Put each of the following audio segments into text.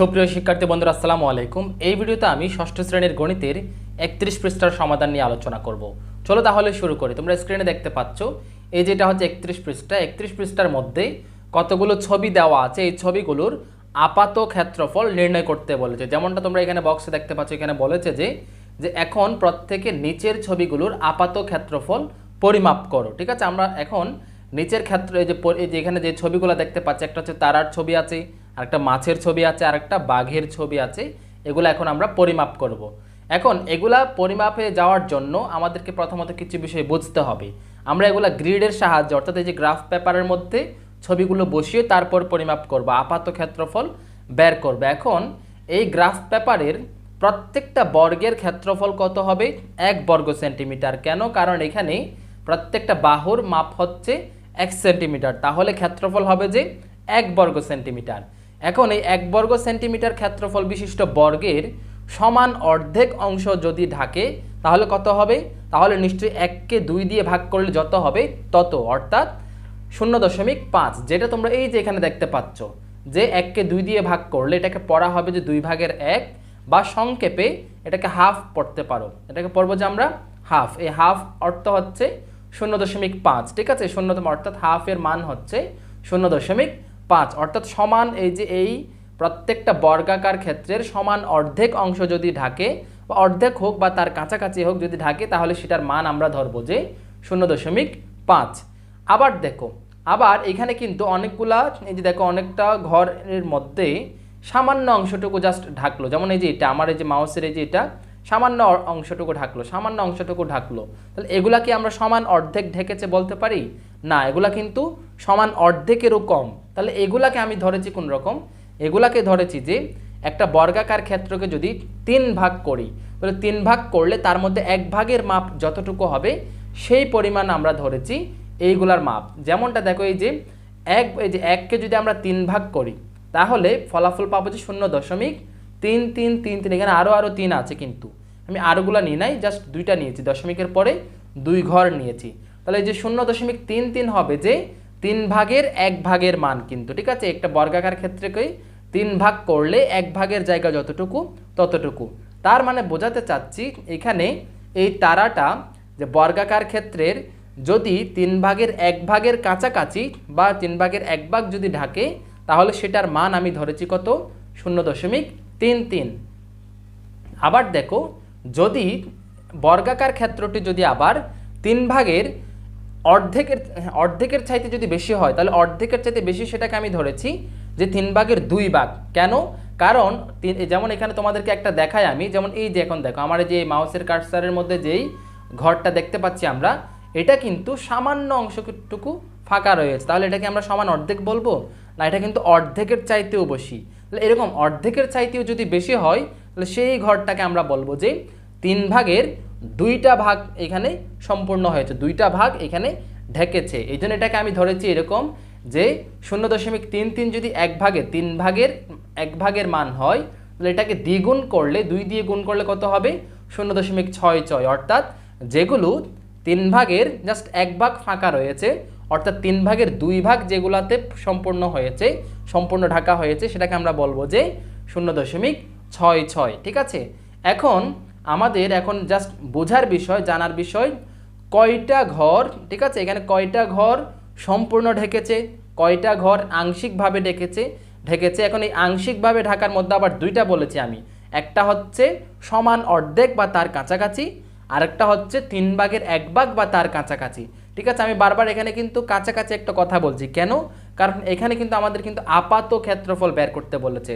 সুপ্রিয় শিক্ষার্থী বন্ধুরা, আসসালামু আলাইকুম। এই ভিডিওতে আমি ষষ্ঠ শ্রেণির গণিতের একত্রিশ পৃষ্ঠার সমাধান নিয়ে আলোচনা করব। চলো তাহলে শুরু করি। তোমরা স্ক্রিনে দেখতে পাচ্ছ, এই যেটা হচ্ছে একত্রিশ পৃষ্ঠা। একত্রিশ পৃষ্ঠার মধ্যে কতগুলো ছবি দেওয়া আছে? এই ছবিগুলোর আপাত ক্ষেত্রফল নির্ণয় করতে বলেছে। যেমনটা তোমরা এখানে বক্সে দেখতে পাচ্ছ, এখানে বলেছে যে যে এখন প্রত্যেকের নিচের ছবিগুলোর আপাত ক্ষেত্রফল পরিমাপ করো। ঠিক আছে? আমরা এখন নিচের ক্ষেত্রে এই যে এখানে যে ছবিগুলো দেখতে পাচ্ছি, একটা হচ্ছে তারার ছবি আছে আর একটা মাছের ছবি আছে আর একটা বাঘের ছবি আছে, এগুলো এখন আমরা পরিমাপ করব। এখন এগুলা পরিমাপে যাওয়ার জন্য আমাদেরকে প্রথমত কিছু বিষয় বুঝতে হবে। আমরা এগুলা গ্রিডের সাহায্যে, অর্থাৎ এই যে গ্রাফ পেপারের মধ্যে ছবিগুলো বসিয়ে তারপর পরিমাপ করব, আপাত ক্ষেত্রফল বের করবে। এখন এই গ্রাফ পেপারের প্রত্যেকটা বর্গের ক্ষেত্রফল কত হবে? এক বর্গ সেন্টিমিটার। কেন? কারণ এখানে প্রত্যেকটা বাহুর মাপ হচ্ছে এক সেন্টিমিটার। তাহলে ক্ষেত্রফল হবে যে এক বর্গ সেন্টিমিটার। এখন এই এক বর্গ সেন্টিমিটার ক্ষেত্রফল বিশিষ্ট বর্গের সমান অর্ধেক অংশ যদি ঢাকে, তাহলে কত হবে? তাহলে নিশ্চয়ই এককে দুই দিয়ে ভাগ করলে যত হবে? তত। অর্থাৎ শূন্য দশমিক পাঁচ, যেটা তোমরা এই যে এখানে দেখতে পাচ্ছ, যে এককে দুই দিয়ে ভাগ করলে এটাকে পড়া হবে যে দুই ভাগের এক, বা সংক্ষেপে এটাকে হাফ পড়তে পারো। এটাকে পড়ব যে আমরা হাফ। এই হাফ অর্থ হচ্ছে শূন্য দশমিক পাঁচ, ঠিক আছে? শূন্যতম অর্থাৎ হাফের মান হচ্ছে শূন্য দশমিক পাঁচ, অর্থাৎ সমান এই যে এই প্রত্যেকটা বর্গাকার ক্ষেত্রের সমান অর্ধেক অংশ যদি ঢাকে, বা অর্ধেক হোক বা তার কাছাকাছি হোক যদি ঢাকে, তাহলে সেটার মান আমরা ধরবো যে শূন্য দশমিক পাঁচ। আবার দেখো, আবার এখানে কিন্তু অনেকগুলা, এই যে দেখো অনেকটা ঘরের মধ্যে সামান্য অংশটুকু জাস্ট ঢাকলো। যেমন এই যে এটা, আমার এই যে মাউসের এই যে এটা, সামান্য অংশটুকু ঢাকলো, সামান্য অংশটুকু ঢাকলো। তাহলে এগুলা কি আমরা সমান অর্ধেক ঢেকেছে বলতে পারি? না, এগুলা কিন্তু সমান অর্ধেকেরও কম। তাহলে এগুলাকে আমি ধরেছি কোন রকম? এগুলাকে ধরেছি যে একটা বর্গাকার ক্ষেত্রকে যদি তিন ভাগ করি, তাহলে তিন ভাগ করলে তার মধ্যে এক ভাগের মাপ যতটুকু হবে, সেই পরিমাণ আমরা ধরেছি এইগুলার মাপ। যেমনটা দেখো এই যে এক, এই যে এককে যদি আমরা তিন ভাগ করি, তাহলে ফলাফল পাবো যে শূন্য দশমিক তিন তিন তিন তিন, এখানে আরও আরও তিন আছে কিন্তু। আমি আরোগুলা নিই নাই জাস্ট দুইটা নিয়েছি, দশমিকের পরে দুই ঘর নিয়েছি। তাহলে এই যে শূন্য দশমিক তিন তিন হবে যে তিন ভাগের এক ভাগের মান কিন্তু, ঠিক আছে? একটা বর্গাকার ক্ষেত্রকে তিন ভাগ করলে এক ভাগের জায়গা যতটুকু, ততটুকু। তার মানে বোঝাতে চাচ্ছি এখানে এই তারাটা যে বর্গাকার ক্ষেত্রের যদি তিন ভাগের এক ভাগের কাছাকাছি বা তিন ভাগের এক ভাগ যদি ঢাকে, তাহলে সেটার মান আমি ধরেছি কত? শূন্য দশমিক তিন তিন। আবার দেখো, যদি বর্গাকার ক্ষেত্রটি যদি আবার তিন ভাগের অর্ধেকের অর্ধেকের চাইতে যদি বেশি হয়, তাহলে অর্ধেকের চাইতে বেশি সেটাকে আমি ধরেছি যে তিন ভাগের দুই ভাগ। কেন? কারণ যেমন এখানে তোমাদেরকে একটা দেখাই আমি, যেমন এই যে এখন দেখো, আমার যে মাউসের কার্সারের মধ্যে যেই ঘরটা দেখতে পাচ্ছি আমরা, এটা কিন্তু সামান্য অংশটুকু ফাঁকা রয়েছে। তাহলে এটাকে আমরা সমান অর্ধেক বলব? না, এটা কিন্তু অর্ধেকের চাইতেও বেশি। তাহলে এরকম অর্ধেকের চাইতেও যদি বেশি হয়, তাহলে সেই ঘরটাকে আমরা বলব যে তিন ভাগের দুইটা ভাগ এখানে সম্পূর্ণ হয়েছে, দুইটা ভাগ এখানে ঢেকেছে। এই জন্য এটাকে আমি ধরেছি এরকম যে শূন্য দশমিক তিন তিন যদি এক ভাগে, তিন ভাগের, এক ভাগের মান হয়, তাহলে এটাকে দ্বিগুণ করলে, দুই দিয়ে গুণ করলে কত হবে? শূন্য দশমিক ছয় ছয়। অর্থাৎ যেগুলো তিন ভাগের জাস্ট এক ভাগ ফাঁকা রয়েছে, অর্থাৎ তিন ভাগের দুই ভাগ যেগুলাতে সম্পূর্ণ হয়েছে, সম্পূর্ণ ঢাকা হয়েছে, সেটাকে আমরা বলব যে শূন্য দশমিক ছয় ছয়। ঠিক আছে? এখন আমাদের এখন জাস্ট বোঝার বিষয়, জানার বিষয়, কয়টা ঘর, ঠিক আছে? এখানে কয়টা ঘর সম্পূর্ণ ঢেকেছে, কয়টা ঘর আংশিকভাবে ঢেকেছে ঢেকেছে। এখন এই আংশিকভাবে ঢাকার মধ্যে আবার দুইটা বলেছি আমি। একটা হচ্ছে সমান অর্ধেক বা তার কাছাকাছি, আরেকটা হচ্ছে তিন ভাগের এক ভাগ বা তার কাছাকাছি। ঠিক আছে? আমি বারবার এখানে কিন্তু কাছাকাছি একটা কথা বলছি। কেন? কারণ এখানে কিন্তু আমাদের কিন্তু আপাত ক্ষেত্রফল বের করতে বলেছে।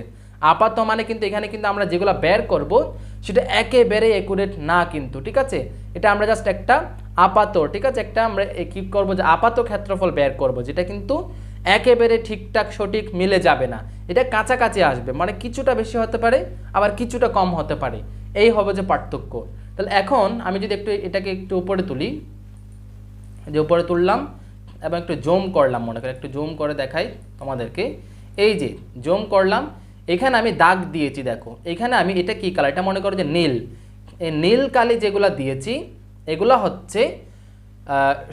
আপাত মানে কিন্তু এখানে কিন্তু আমরা যেগুলো বের করব, সেটা একেবারে একুরেট না কিন্তু, ঠিক আছে? এটা আমরা জাস্ট একটা আপাত, ঠিক আছে? একটা আমরা কি করব যে আপাত ক্ষেত্রফল বের করব, যেটা কিন্তু একেবারে ঠিকঠাক সঠিক মিলে যাবে না। এটা কাছাকাছি আসবে মানে কিছুটা বেশি হতে পারে, আবার কিছুটা কম হতে পারে। এই হবে যে পার্থক্য। তাহলে এখন আমি যদি একটু এটাকে একটু উপরে তুলি, যে উপরে তুললাম এবং একটু জুম করলাম, মনে করে একটু জুম করে দেখাই তোমাদেরকে। এই যে, জুম করলাম, এখানে আমি দাগ দিয়েছি, দেখো। এখানে আমি, এটা কি কালার? এটা মনে করো যে নীল। এই নীল কালি যেগুলো দিয়েছি, এগুলো হচ্ছে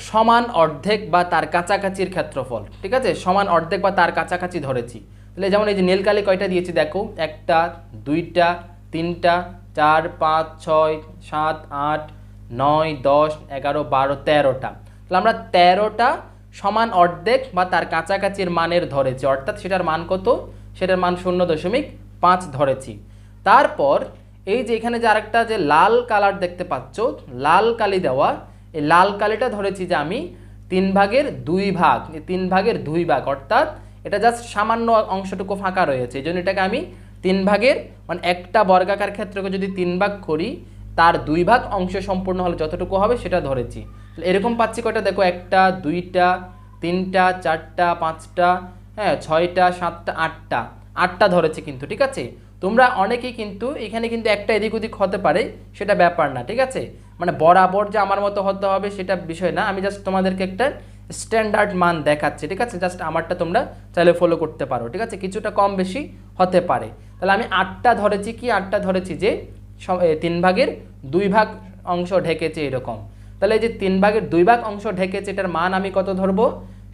সমান অর্ধেক বা তার কাছাকাছির ক্ষেত্রফল, ঠিক আছে? সমান অর্ধেক বা তার কাছাকাছি ধরেছি। তাহলে যেমন এই যে নীলকালি কয়টা দিয়েছি, দেখো? একটা, দুইটা, তিনটা, চার, পাঁচ, ছয়, সাত, আট, নয়, দশ, এগারো, বারো, তেরোটা। তাহলে আমরা তেরোটা সমান অর্ধেক বা তার কাছাকাছির মানের ধরেছি। অর্থাৎ সেটার মান কত? সেটার মান শূন্য দশমিক পাঁচ ধরেছি। তারপর এই যে এখানে যে আরেকটা যে লাল কালার দেখতে পাচ্ছ, লাল কালি দেওয়া, এই লাল কালিটা ধরেছি যে আমি তিন ভাগের দুই ভাগ তিন ভাগের দুই ভাগ, অর্থাৎ এটা জাস্ট সামান্য অংশটুকু ফাঁকা রয়েছে। এই জন্য এটাকে আমি তিন ভাগের মানে একটা বর্গাকার ক্ষেত্রকে যদি তিন ভাগ করি তার দুই ভাগ অংশ সম্পূর্ণ হলে যতটুকু হবে সেটা ধরেছি। এরকম পাচ্ছি কয়টা? দেখো, একটা, দুইটা, তিনটা, চারটা, পাঁচটা হ্যাঁ ছয়টা, সাতটা, আটটা। আটটা ধরেছি কিন্তু, ঠিক আছে? তোমরা অনেকেই কিন্তু এখানে কিন্তু একটা এদিক ওদিক হতে পারে, সেটা ব্যাপার না, ঠিক আছে? মানে বরাবর যে আমার মতো হতে হবে সেটা বিষয় না। আমি জাস্ট তোমাদেরকে একটা স্ট্যান্ডার্ড মান দেখাচ্ছি, ঠিক আছে? জাস্ট আমারটা তোমরা চাইলে ফলো করতে পারো, ঠিক আছে? কিছুটা কম বেশি হতে পারে। তাহলে আমি আটটা ধরেছি কি? আটটা ধরেছি যে তিন ভাগের দুই ভাগ অংশ ঢেকেছে এরকম। তাহলে এই যে তিন ভাগের দুই ভাগ অংশ ঢেকেছে, এটার মান আমি কত ধরবো?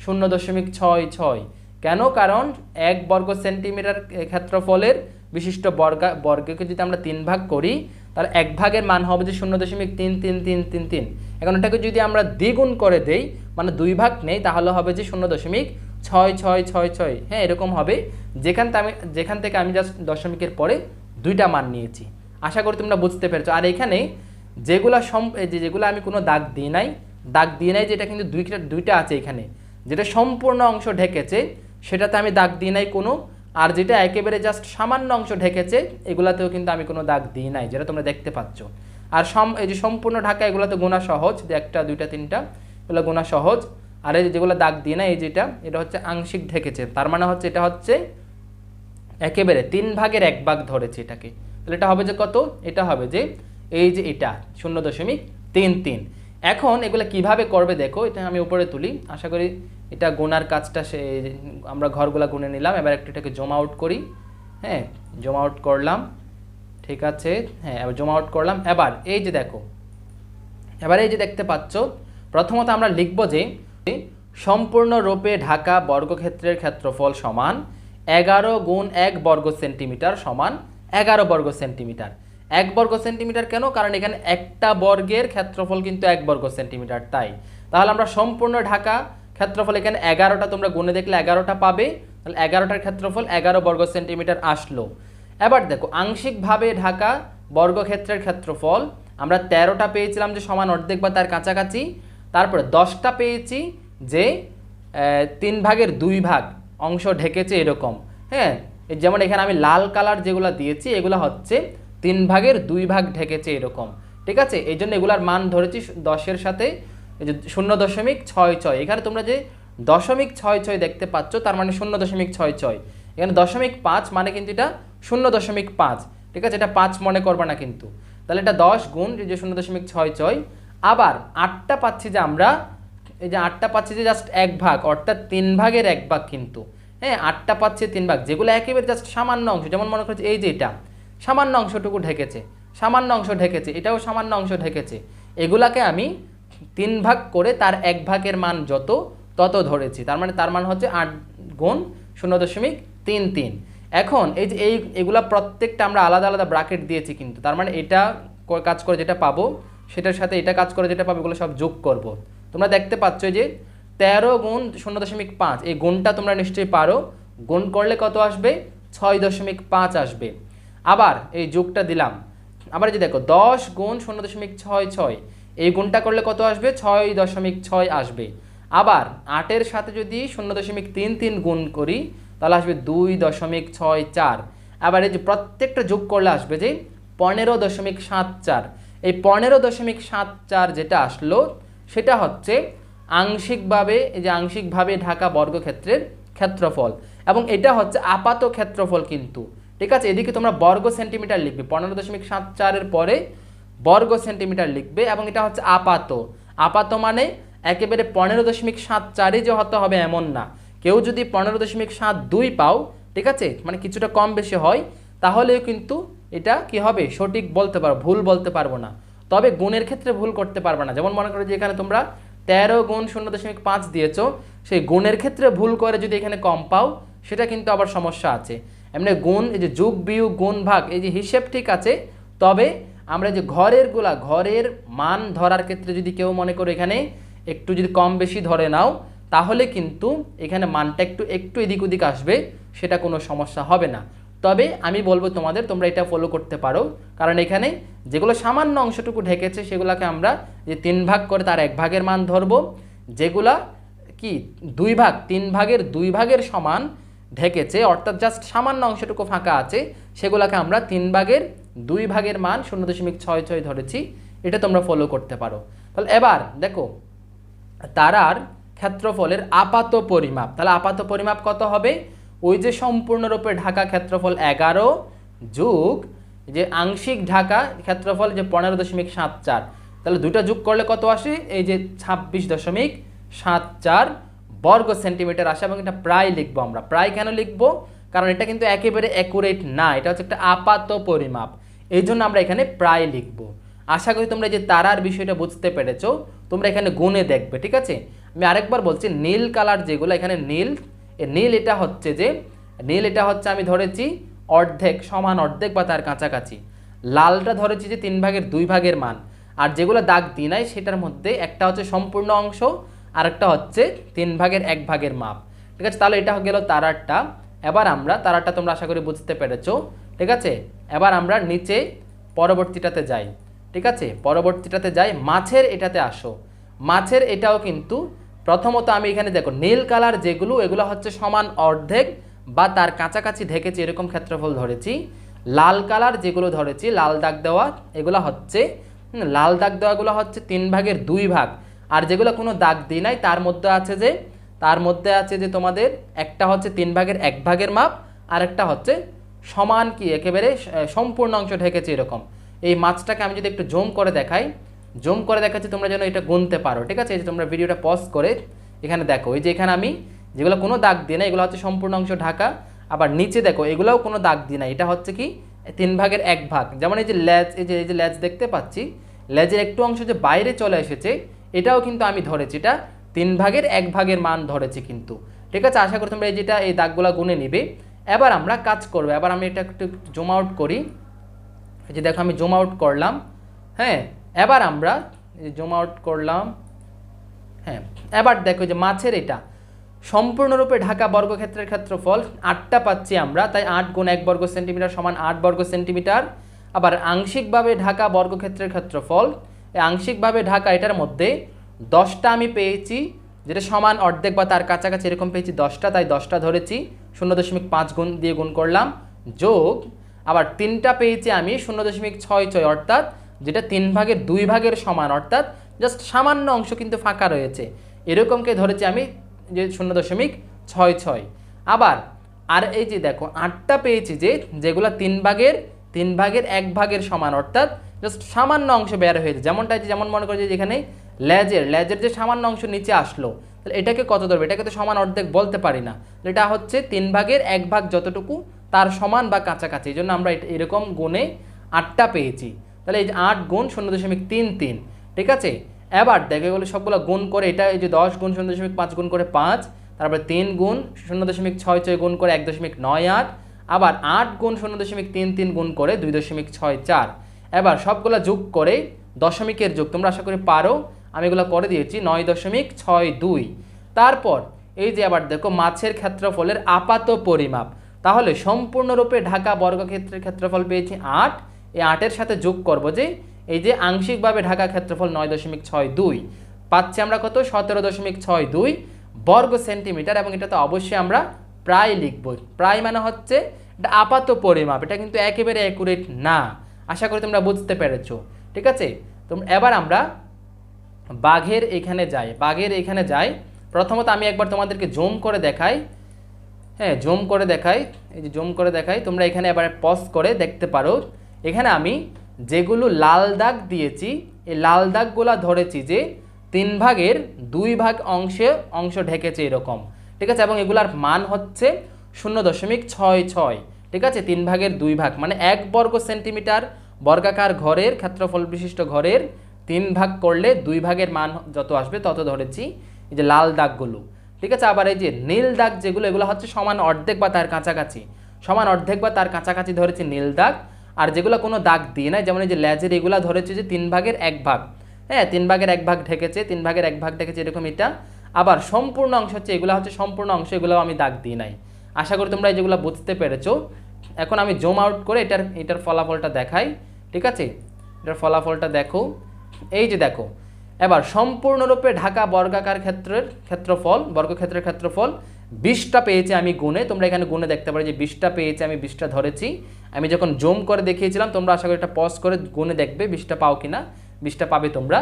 শূন্য দশমিক ছয় ছয়। কেন? কারণ এক বর্গ সেন্টিমিটার ক্ষেত্রফলের বিশিষ্ট বর্গা, বর্গকে যদি আমরা তিন ভাগ করি, তাহলে এক ভাগের মান হবে যে শূন্য দশমিক তিন তিন তিন তিন তিন। এখন এটাকে যদি আমরা দ্বিগুণ করে দেই মানে দুই ভাগ নেই, তাহলে হবে যে শূন্য দশমিক ছয় ছয় ছয় ছয়। হ্যাঁ এরকম হবে। যেখান আমি, যেখান থেকে আমি জাস্ট দশমিকের পরে দুইটা মান নিয়েছি। আশা করি তোমরা বুঝতে পেরেছ। আর এখানে যেগুলা সম যেগুলো আমি কোনো দাগ দিই নাই, দাগ দিয়ে নাই যেটা কিন্তু দুইটা দুইটা আছে এখানে। যেটা সম্পূর্ণ অংশ ঢেকেছে, সেটাতে আমি দাগ দিই নাই কোনো। আর যেটা একেবারে জাস্ট সামান্য অংশ ঢেকেছে, এগুলাতেও কিন্তু আমি কোনো দাগ দিই নাই, যেটা তোমরা দেখতে পাচ্ছ। আর সম এই যে সম্পূর্ণ ঢাকা, এগুলোতে গোনা সহজ, যে একটা, দুইটা, তিনটা, এগুলো গোনা সহজ। আর এই যেগুলো দাগ দিই না এই যেটা, এটা হচ্ছে আংশিক ঢেকেছে। তার মানে হচ্ছে, এটা হচ্ছে একেবারে তিন ভাগের এক ভাগ ধরেছে এটাকে। তাহলে এটা হবে যে কত? এটা হবে যে এই যে এটা, শূন্য দশমিক তিন তিন। এখন এগুলো কীভাবে করবে দেখো, এটা আমি উপরে তুলি। আশা করি এটা গোনার কাজটা সে, আমরা ঘরগুলা গুনে নিলাম। এবার একটু এটাকে জমা আউট করি। হ্যাঁ জমা আউট করলাম। ঠিক আছে। হ্যাঁ এবার জমা আউট করলাম। এবার এই যে দেখো, এবারে এই যে দেখতে পাচ্ছ, প্রথমত আমরা লিখব যে সম্পূর্ণরূপে ঢাকা বর্গক্ষেত্রের ক্ষেত্রফল সমান এগারো গুণ এক বর্গ সেন্টিমিটার সমান এগারো বর্গ সেন্টিমিটার। এক বর্গ সেন্টিমিটার কেন? কারণ এখানে একটা বর্গের ক্ষেত্রফল কিন্তু এক বর্গ সেন্টিমিটার, তাই। তাহলে আমরা সম্পূর্ণ ঢাকা ক্ষেত্রফল এখানে এগারোটা, তোমরা গুনে দেখলে এগারোটা পাবে। তাহলে এগারোটার ক্ষেত্রফল এগারো বর্গ সেন্টিমিটার আসলো। এবার দেখো, আংশিকভাবে ঢাকা বর্গক্ষেত্রের ক্ষেত্রফল, আমরা তেরোটা পেয়েছিলাম যে সমান অর্ধেক বা তার কাছাকাছি। তারপরে দশটা পেয়েছি যে তিন ভাগের দুই ভাগ, অংশ ঢেকেছে এরকম। হ্যাঁ? যেমন এখানে আমি লাল কালার যেগুলো দিয়েছি, এগুলো হচ্ছে তিন ভাগের দুই ভাগ ঢেকেছে এরকম। ঠিক আছে? এই জন্য এগুলার মান ধরেছি দশের সাথে শূন্য দশমিক ছয় ছয়। এখানে তোমরা যে দশমিক ছয় ছয় দেখতে পাচ্ছ, তার মানে শূন্য দশমিক ছয় ছয়। এখানে দশমিক পাঁচ মানে কিন্তু এটা শূন্য দশমিক পাঁচ। ঠিক আছে? এটা পাঁচ মনে করবে না কিন্তু। তাহলে এটা দশ গুণ এই যে শূন্য দশমিক ছয় ছয়, আবার আটটা পাচ্ছি যে আমরা, এই যে আটটা পাচ্ছি যে জাস্ট এক ভাগ, অর্থাৎ তিন ভাগের এক ভাগ কিন্তু। হ্যাঁ আটটা পাচ্ছে তিন ভাগ। যেগুলো একেবারে জাস্ট সামান্য অংশ, যেমন মনে করছে এই যে এটা, সামান্য অংশটুকু ঢেকেছে, সামান্য অংশ ঢেকেছে, এটাও সামান্য অংশ ঢেকেছে। এগুলাকে আমি তিন ভাগ করে তার এক ভাগের মান যত, তত ধরেছি। তার মানে তার মান হচ্ছে আট গুণ শূন্য দশমিক তিন তিন। এখন এই যে এই, এগুলা প্রত্যেকটা আমরা আলাদা আলাদা ব্রাকেট দিয়েছি কিন্তু, তার মানে এটা কাজ করে যেটা পাবো, সেটার সাথে এটা কাজ করে যেটা পাবো, এগুলো সব যোগ করব। তোমরা দেখতে পাচ্ছ যে তেরো গুণ শূন্য দশমিক পাঁচ। এই গুণটা তোমরা নিশ্চয়ই পারো। গুণ করলে কত আসবে? ছয় দশমিক পাঁচ আসবে। আবার এই যোগটা দিলাম। আবার যে দেখো, দশ গুণ শূন্য দশমিক ছয় ছয়, এই গুণটা করলে কত আসবে? ছয় দশমিক ছয় আসবে। আবার আটের সাথে যদি শূন্য দশমিক তিন তিন গুণ করি, তাহলে আসবে দুই দশমিক ছয় চার। আবার এই যে প্রত্যেকটা যোগ করলে আসবে যে পনেরো দশমিক সাত চার। এই পনেরো দশমিক সাত চার যেটা আসলো, সেটা হচ্ছে আংশিকভাবে, এই যে আংশিকভাবে ঢাকা বর্গক্ষেত্রের ক্ষেত্রফল। এবং এটা হচ্ছে আপাত ক্ষেত্রফল কিন্তু। ঠিক আছে? এদিকে তোমরা বর্গ সেন্টিমিটার লিখবে। পনেরো দশমিক সাত চারের পরে বর্গ সেন্টিমিটার লিখবে এবং এটা হচ্ছে আপাত। আপাত মানে একেবারে পনেরো দশমিক সাত চারই যে হতে হবে এমন না। কেউ যদি পনেরো দশমিক সাত দুই পাও, ঠিক আছে? মানে কিছুটা কম বেশি হয়, তাহলেও কিন্তু এটা কি হবে? সঠিক বলতে পারব ভুল বলতে পারব না। তবে গুণের ক্ষেত্রে ভুল করতে পারবে না। যেমন মনে করো যে এখানে তোমরা তেরো গুণ শূন্য দশমিক পাঁচ দিয়েছ, সেই গুণের ক্ষেত্রে ভুল করে যদি এখানে কম পাও, সেটা কিন্তু আবার সমস্যা আছে। এমনি গুণ, এই যে যোগ বিয়োগ গুণ ভাগ, এই যে হিসেব ঠিক আছে, তবে আমরা যে ঘরেরগুলা, ঘরের মান ধরার ক্ষেত্রে যদি কেউ মনে করো এখানে একটু যদি কম বেশি ধরে নাও, তাহলে কিন্তু এখানে মানটা একটু একটু এদিক ওদিক আসবে, সেটা কোনো সমস্যা হবে না। তবে আমি বলব তোমাদের, তোমরা এটা ফলো করতে পারো। কারণ এখানে যেগুলো সামান্য অংশটুকু ঢেকেছে, সেগুলোকে আমরা যে তিন ভাগ করে তার এক ভাগের মান ধরবো। যেগুলা কি? দুই ভাগ, তিন ভাগের দুই ভাগের সমান ঢেকেছে, অর্থাৎ জাস্ট সামান্য অংশটুকু ফাঁকা আছে, সেগুলোকে আমরা তিন ভাগের দুই ভাগের মান শূন্য দশমিক ছয় ছয় ধরেছি, এটা তোমরা ফলো করতে পারো। তাহলে এবার দেখো, তারার ক্ষেত্রফলের আপাত পরিমাপ। তাহলে আপাত পরিমাপ কত হবে? ওই যে সম্পূর্ণরূপে ঢাকা ক্ষেত্রফল এগারো যোগ যে আংশিক ঢাকা ক্ষেত্রফল যে পনেরো দশমিক সাত চার। তাহলে দুটো যোগ করলে কত আসে? এই যে ছাব্বিশ দশমিক সাত চার বর্গ সেন্টিমিটার আসে এবং এটা প্রায় লিখব আমরা। প্রায় কেন লিখব? কারণ এটা কিন্তু একেবারে অ্যাকুরেট না, এটা হচ্ছে একটা আপাত পরিমাপ। এই জন্য আমরা এখানে প্রায় লিখব। আশা করি তোমরা যে তারার বিষয়টা বুঝতে পেরেছ, তোমরা এখানে গুণে দেখবে, ঠিক আছে? আমি আরেকবার বলছি, নীল কালার যেগুলো, এখানে নীল নীল এটা হচ্ছে যে, নীল এটা হচ্ছে আমি ধরেছি অর্ধেক, সমান অর্ধেক বা তার কাছাকাছি। লালটা ধরেছি যে তিন ভাগের দুই ভাগের মান। আর যেগুলো দাগ দিই নাই, সেটার মধ্যে একটা হচ্ছে সম্পূর্ণ অংশ, আর একটা হচ্ছে তিন ভাগের এক ভাগের মাপ। ঠিক আছে? তাহলে এটা গেল তারারটা। এবার আমরা তারারটা তোমরা আশা করি বুঝতে পেরেছ। ঠিক আছে? এবার আমরা নিচে পরবর্তীটাতে যাই। ঠিক আছে? পরবর্তীটাতে যাই, মাছের এটাতে আসো। মাছের এটাও কিন্তু প্রথমত আমি এখানে দেখো, নীল কালার যেগুলো, এগুলো হচ্ছে সমান অর্ধেক বা তার কাছাকাছি ঢেকেছি, এরকম ক্ষেত্রফল ধরেছি। লাল কালার যেগুলো ধরেছি, লাল দাগ দেওয়া, এগুলো হচ্ছে লাল দাগ দেওয়াগুলো হচ্ছে তিন ভাগের দুই ভাগ। আর যেগুলো কোনো দাগ দিই নাই, তার মধ্যে আছে যে, তার মধ্যে আছে যে তোমাদের, একটা হচ্ছে তিন ভাগের এক ভাগের মাপ, আর একটা হচ্ছে সমান কি, একেবারে সম্পূর্ণ অংশ ঢেকেছে এরকম। এই মাছটাকে আমি যদি একটু জুম করে দেখাই জুম করে দেখাচ্ছি, তোমরা যেন এটা গুনতে পারো, ঠিক আছে? এই যে তোমরা ভিডিওটা পজ করে এখানে দেখো, এই যে এখানে আমি যেগুলো কোনো দাগ দিই না, এগুলো হচ্ছে সম্পূর্ণ অংশ ঢাকা, আবার নিচে দেখো, এগুলোও কোনো দাগ দিই না, এটা হচ্ছে কি? তিন ভাগের এক ভাগ। যেমন এই যে লেজ, এই যে এই যে লেজ দেখতে পাচ্ছি, লেজের একটু অংশ যে বাইরে চলে এসেছে, এটাও কিন্তু আমি ধরেছি, এটা তিন ভাগের এক ভাগের মান ধরেছি কিন্তু, ঠিক আছে? আশা করি তোমরা এই যেটা, এই দাগগুলো গুনে নিবে। এবার আমরা কাজ করব, এবার আমি এটা একটু জুম আউট করি। যে দেখো, আমি জুম আউট করলাম হ্যাঁ? এবার আমরা জুম আউট করলাম। হ্যাঁ এবার দেখো যে মাছের এটা। সম্পূর্ণরূপে ঢাকা বর্গক্ষেত্রের ক্ষেত্রফল আটটা পাচ্ছি আমরা, তাই আট গুণ এক বর্গ সেন্টিমিটার সমান আট বর্গ সেন্টিমিটার। আবার আংশিকভাবে ঢাকা বর্গক্ষেত্রের ক্ষেত্রফল আংশিকভাবে ঢাকা এটার মধ্যে দশটা আমি পেয়েছি, যেটা সমান অর্ধেক বা তার কাছাকাছি এরকম পেয়েছি দশটা, তাই দশটা ধরেছি, শূন্য দশমিক পাঁচ গুণ দিয়ে গুণ করলাম, যোগ। আবার তিনটা পেয়েছি আমি শূন্য দশমিক ছয় ছয়, অর্থাৎ যেটা তিন ভাগের দুই ভাগের সমান, অর্থাৎ জাস্ট সামান্য অংশ কিন্তু ফাঁকা রয়েছে। এরকমকে ধরেছি আমি যে শূন্য দশমিক ছয় ছয়। আবার, আর এই যে দেখো, আটটা পেয়েছি যে, যেগুলো তিন ভাগের তিন ভাগের এক ভাগের সমান, অর্থাৎ জাস্ট সামান্য অংশ বের হয়েছে যেমনটা যেমন মনে করি যে যেখানে ল্যাজের ল্যাজের যে সামান্য অংশ নিচে আসলো, তাহলে এটাকে কত ধরবে? এটাকে তো সমান অর্ধেক বলতে পারি না। এটা হচ্ছে তিন ভাগের এক ভাগ যতটুকু তার সমান বা কাছাকাছি। এই জন্য আমরা এরকম গুণে আটটা পেয়েছি। তাহলে এই যে আট গুণ শূন্য দশমিক তিন তিন, ঠিক আছে? এবার দেখো এগুলো সবগুলো গুণ করে এটা, এই যে দশ গুণ শূন্য দশমিক পাঁচ গুণ করে পাঁচ, তারপরে তিন গুণ শূন্য দশমিক ছয় ছয় গুণ করে এক দশমিক নয় আট, আবার আট গুণ শূন্য দশমিক তিন তিন গুণ করে দুই দশমিক ছয় চার। এবার সবগুলো যোগ করে দশমিকের যোগ, তোমরা আশা করি পারো, আমি এগুলো করে দিয়েছি নয় দশমিক ছয় দুই। তারপর এই যে আবার দেখো মাছের ক্ষেত্রফলের আপাত পরিমাপ, তাহলে সম্পূর্ণরূপে ঢাকা বর্গক্ষেত্রের ক্ষেত্রফল পেয়েছি আট এই আটের সাথে যোগ করব যে এই যে আংশিকভাবে ঢাকা ক্ষেত্রফল নয় দশমিক ছয় দুই, পাচ্ছি আমরা কত? সতেরো দশমিক ছয় দুই বর্গ সেন্টিমিটার এবং এটা তো অবশ্যই আমরা প্রায় লিখব। প্রায় মানে হচ্ছে এটা আপাত পরিমাপ, এটা কিন্তু একেবারে অ্যাকুরেট না। আশা করি তোমরা বুঝতে পেরেছ, ঠিক আছে? তো এবার আমরা বাঘের এখানে যাই, বাঘের এখানে যাই। প্রথমত আমি একবার তোমাদেরকে জুম করে দেখাই। হ্যাঁ জুম করে দেখাই, এই যে জুম করে দেখাই, তোমরা এখানে এবার পজ করে দেখতে পারো। এখানে আমি যেগুলো লাল দাগ দিয়েছি, এই লাল দাগগুলো ধরেছি যে তিন ভাগের দুই ভাগ অংশে অংশ ঢেকেছে এরকম। ঠিক আছে? এবং এগুলার মান হচ্ছে শূন্য দশমিক ছয় ছয়। ঠিক আছে? তিন ভাগের দুই ভাগ। মানে এক বর্গ সেন্টিমিটার বর্গাকার ঘরের, ক্ষেত্রফল বিশিষ্ট ঘরের তিন ভাগ করলে দুই ভাগের মান যত আসবে তত ধরেছি এই যে লাল দাগগুলো। ঠিক আছে? আবার এই যে নীল দাগ যেগুলো, এগুলো হচ্ছে সমান অর্ধেক বা তার কাছাকাছি। সমান অর্ধেক বা তার কাছাকাছি ধরেছি নীল দাগ। আর যেগুলো কোনো দাগ দিয়ে নাই, যেমন এই যে ল্যাজের এগুলো ধরেছে যে তিন ভাগের এক ভাগ। হ্যাঁ তিন ভাগের এক ভাগ ঢেকেছে, তিন ভাগের এক ভাগ ঢেকেছে এরকম এটা। আবার সম্পূর্ণ অংশ হচ্ছে, এগুলো হচ্ছে সম্পূর্ণ অংশ এগুলো আমি দাগ দিই নাই। আশা করি তোমরা এই যেগুলো বুঝতে পেরেছ। এখন আমি জুম আউট করে এটার এটার ফলাফলটা দেখাই, ঠিক আছে? এটার ফলাফলটা দেখো। এই যে দেখো, এবার সম্পূর্ণরূপে ঢাকা বর্গাকার ক্ষেত্রের ক্ষেত্রফল, বর্গক্ষেত্রের ক্ষেত্রফল বিশটা পেয়েছি আমি গুণে, তোমরা এখানে গুণে দেখতে পারো যে বিশটা পেয়েছি আমি বিশটা ধরেছি। আমি যখন জুম করে দেখিয়েছিলাম, তোমরা আশা করি এটা পজ করে গুণে দেখবে বিশটা পাও কিনা বিশটা পাবে তোমরা।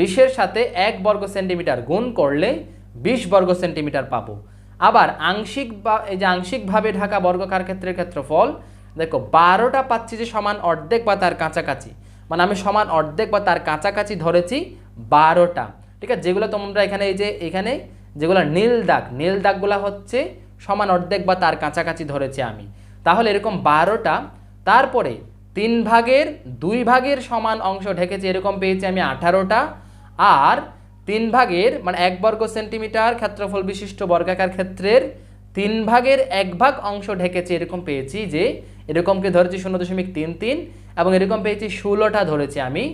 বিশের সাথে এক বর্গ সেন্টিমিটার গুণ করলে বিশ বর্গ সেন্টিমিটার পাবো। আবার আংশিক বা, এই যে আংশিকভাবে ঢাকা বর্গকার ক্ষেত্রের ক্ষেত্রফল? দেখো, বারোটা পাচ্ছি যে সমান অর্ধেক বা তার কাছাকাছি। মানে আমি সমান অর্ধেক বা তার কাছাকাছি ধরেছি বারোটা। ঠিক আছে? যেগুলো তোমরা এখানে, এই যে এখানে যেগুলো নীল দাগ। নীল দাগগুলো হচ্ছে সমান অর্ধেক বা তার কাছাকাছি ধরেছি আমি। তাহলে এরকম বারোটা, তারপরে তিন ভাগের, দুই ভাগের সমান অংশ ঢেকেছি, এরকম পেয়েছি আমি আঠারোটা। আর তিন ভাগের মানে এক বর্গ সেন্টিমিটার ক্ষেত্রফল বিশিষ্ট বর্গাকার ক্ষেত্রের তিন ভাগের এক ভাগ অংশ ঢেকেছে, এরকম পেয়েছি যে এরকমকে ধরেছি শূন্য দশমিক তিন তিন এবং এরকম পেয়েছি ষোলোটা ধরেছি আমি,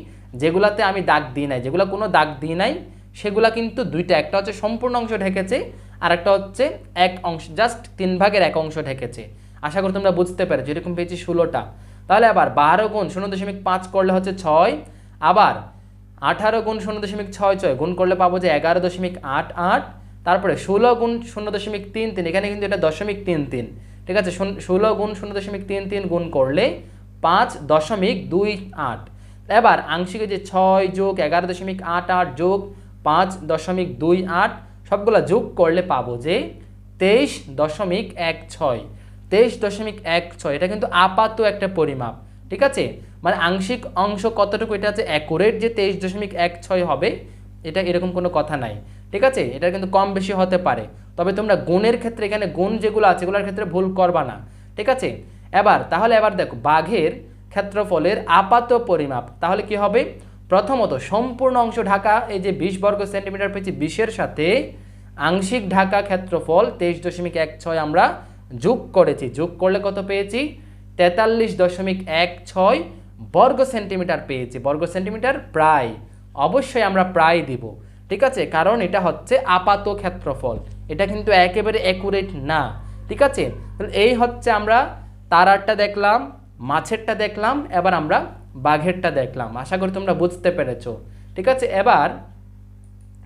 যেগুলাতে আমি দাগ দিই নাই। যেগুলো কোনো দাগ দিই নাই সেগুলা কিন্তু দুইটা, একটা হচ্ছে সম্পূর্ণ অংশ ঢেকেছে আর একটা হচ্ছে এক অংশ জাস্ট তিন ভাগের এক অংশ ঢেকেছে। আশা করি তোমরা বুঝতে পেরেছ, যেরকম পেয়েছি ষোলোটা। তাহলে আবার বারো গুণ শূন্য দশমিক পাঁচ করলে হচ্ছে ছয়, আবার আঠারো গুণ শূন্য দশমিক ছয় ছয় গুণ করলে পাবো যে এগারো দশমিক আট আট, তারপরে ষোলো গুণ শূন্য দশমিক তিন তিন, এখানে কিন্তু এটা দশমিক তিন তিন, ঠিক আছে? ষোলো গুণ শূন্য দশমিক তিন তিন গুণ করলে পাঁচ দশমিক দুই আট। এবার আংশিক যে ছয় যোগ এগারো দশমিক আট আট যোগ পাঁচ দশমিক দুই আট, সবগুলো যোগ করলে পাবো যে তেইশ দশমিক এক ছয়। তেইশ দশমিক এক ছয়, এটা কিন্তু আপাত একটা পরিমাপ, ঠিক আছে? মানে আংশিক অংশ কতটুকু, এটা আছে অ্যাকুরেট যে তেইশ দশমিক এক ছয় হবে, এটা এরকম কোনো কথা নাই, ঠিক আছে? এটা কিন্তু কম বেশি হতে পারে। তবে তোমরা গুণের ক্ষেত্রে এখানে গুণ যেগুলো আছে, এগুলোর ক্ষেত্রে ভুল করবা না, ঠিক আছে? এবার, তাহলে এবার দেখো, বাঘের ক্ষেত্রফলের আপাত পরিমাপ, তাহলে কি হবে? প্রথমত, সম্পূর্ণ অংশ ঢাকা, এই যে বিশ বর্গ সেন্টিমিটার পেয়েছি বিশের সাথে, আংশিক ঢাকা ক্ষেত্রফল তেইশ দশমিক এক ছয় আমরা যোগ করেছি। যোগ করলে কত পেয়েছি? তেতাল্লিশ দশমিক এক ছয় বর্গ সেন্টিমিটার পেয়েছি। বর্গ সেন্টিমিটার প্রায়, অবশ্যই আমরা প্রায় দিব। ঠিক আছে? কারণ এটা হচ্ছে আপাত ক্ষেত্রফল। এটা কিন্তু একেবারে অ্যাকুরেট না। ঠিক আছে? এই হচ্ছে আমরা তারারটা দেখলাম, মাছেরটা দেখলাম, এবার আমরা বাঘেরটা দেখলাম। আশা করি তোমরা বুঝতে পেরেছ। ঠিক আছে, এবার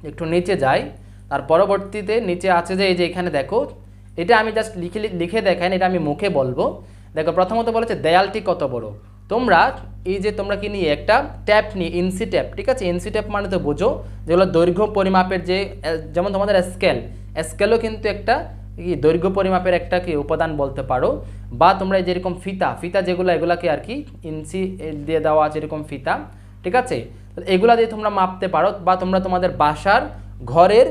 একটু নিচে যাই। তার পরবর্তীতে নিচে আছে যে, এই যে এখানে দেখো, এটা আমি জাস্ট লিখে লিখে দেখাই এটা আমি মুখে বলব। দেখো, প্রথমত বলেছে, দেয়ালটি কত বড়? তোমরা এই যে তোমরা কি নিয়ে একটা ট্যাপ নিয়ে, ইনসি ট্যাপ, ঠিক আছে? ইনসি ট্যাপ মানে তো বোঝো, যেগুলো দৈর্ঘ্য পরিমাপের যে যেমন তোমাদের স্কেল স্কেলও কিন্তু একটা কি দৈর্ঘ্য পরিমাপের একটা কি উপাদান বলতে পারো? বা তোমরা যেরকম ফিতা ফিতা যেগুলো, এগুলাকে আর কি ইঞ্চি দিয়ে দেওয়া আছে এরকম ফিতা, ঠিক আছে? এগুলা দিয়ে তোমরা মাপতে পারো বা তোমরা তোমাদের বাসার ঘরের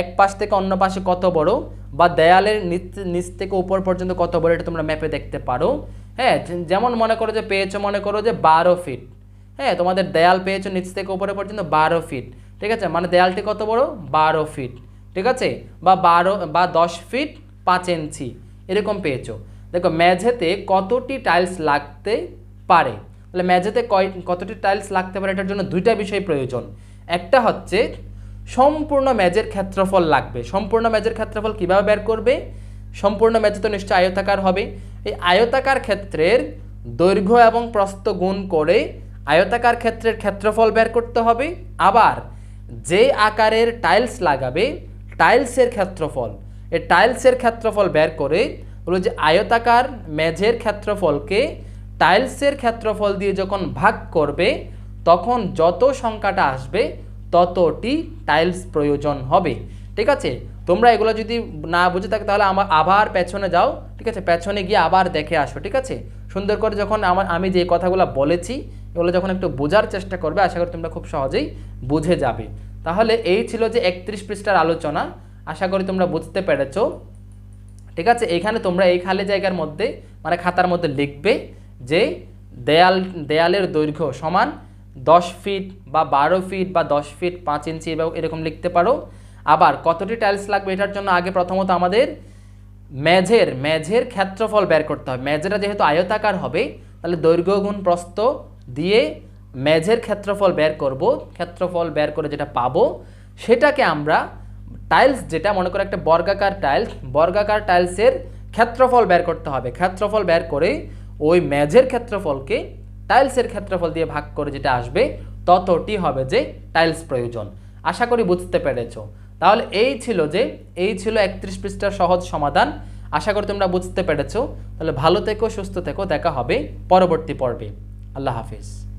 এক পাশ থেকে অন্য পাশে কত বড় বা দেয়ালের নিচ নিচ থেকে উপর পর্যন্ত কত বড় এটা তোমরা ম্যাপে দেখতে পারো। হ্যাঁ যেমন মনে করো যে, পেয়েছ মনে করো যে, বারো ফিট। হ্যাঁ তোমাদের দেয়াল পেয়েছ নিচ থেকে উপরে পর্যন্ত বারো ফিট, ঠিক আছে? মানে দেয়ালটি কত বড়? বারো ফিট। ঠিক আছে? বা বারো, বা দশ ফিট পাঁচ ইঞ্চি, এরকম পেয়েছ। দেখো, মেঝেতে কতটি টাইলস লাগতে পারে? তাহলে মেঝেতে কয়, কতটি টাইলস লাগতে পারে? এটার জন্য দুইটা বিষয় প্রয়োজন। একটা হচ্ছে, সম্পূর্ণ মেজের ক্ষেত্রফল লাগবে। সম্পূর্ণ মেজের ক্ষেত্রফল কীভাবে বের করবে? সম্পূর্ণ মেঝে তো নিশ্চয় আয়তাকার হবে। এই আয়তাকার ক্ষেত্রের দৈর্ঘ্য এবং প্রস্থ গুণ করে আয়তাকার ক্ষেত্রের ক্ষেত্রফল বের করতে হবে। আবার যে আকারের টাইলস লাগাবে টাইলসের ক্ষেত্রফল। এই টাইলসের ক্ষেত্রফল বের করে হলো যে আয়তাকার মেঝের ক্ষেত্রফলকে টাইলসের ক্ষেত্রফল দিয়ে যখন ভাগ করবে, তখন যত সংখ্যাটা আসবে, ততটি টাইলস প্রয়োজন হবে। ঠিক আছে? তোমরা এগুলো যদি না বুঝে থাকো, তাহলে আমার আবার পেছনে যাও। ঠিক আছে? পেছনে গিয়ে আবার দেখে আসো। ঠিক আছে? সুন্দর করে যখন আমার, আমি যে কথাগুলো বলেছি, এগুলো যখন একটু বোঝার চেষ্টা করবে, আশা করি তোমরা খুব সহজেই বুঝে যাবে। তাহলে এই ছিল যে একত্রিশ পৃষ্ঠার আলোচনা। আশা করি তোমরা বুঝতে পেরেছ। ঠিক আছে, এখানে তোমরা এই খালি জায়গার মধ্যে মানে খাতার মধ্যে লিখবে যে দেয়াল, দেয়ালের দৈর্ঘ্য সমান দশ ফিট বা বারো ফিট বা দশ ফিট পাঁচ ইঞ্চি এবং এরকম লিখতে পারো। আবার কতটি টাইলস লাগবে এটার জন্য আগে প্রথমত আমাদের মেঝের মেঝের ক্ষেত্রফল বের করতে হবে। মেঝেটা যেহেতু আয়তাকার হবে, তাহলে দৈর্ঘ্য গুণ দিয়ে মেঝের ক্ষেত্রফল বের করব, ক্ষেত্রফল বের করে যেটা পাবো, সেটাকে আমরা টাইলস যেটা, মনে করো একটা বর্গাকার টাইলস বর্গাকার টাইলসের ক্ষেত্রফল বের করতে হবে। ক্ষেত্রফল বের করে ওই মেঝের ক্ষেত্রফলকে টাইলসের ক্ষেত্রফল দিয়ে ভাগ করে যেটা আসবে, ততটি হবে যে টাইলস প্রয়োজন। আশা করি বুঝতে পেরেছ। তাহলে এই ছিল যে, এই ছিল একত্রিশ পৃষ্ঠার সহজ সমাধান। আশা করি তোমরা বুঝতে পেরেছ। তাহলে ভালো থেকো, সুস্থ থেকো। দেখা হবে পরবর্তী পর্বে। আল্লাহ হাফিজ।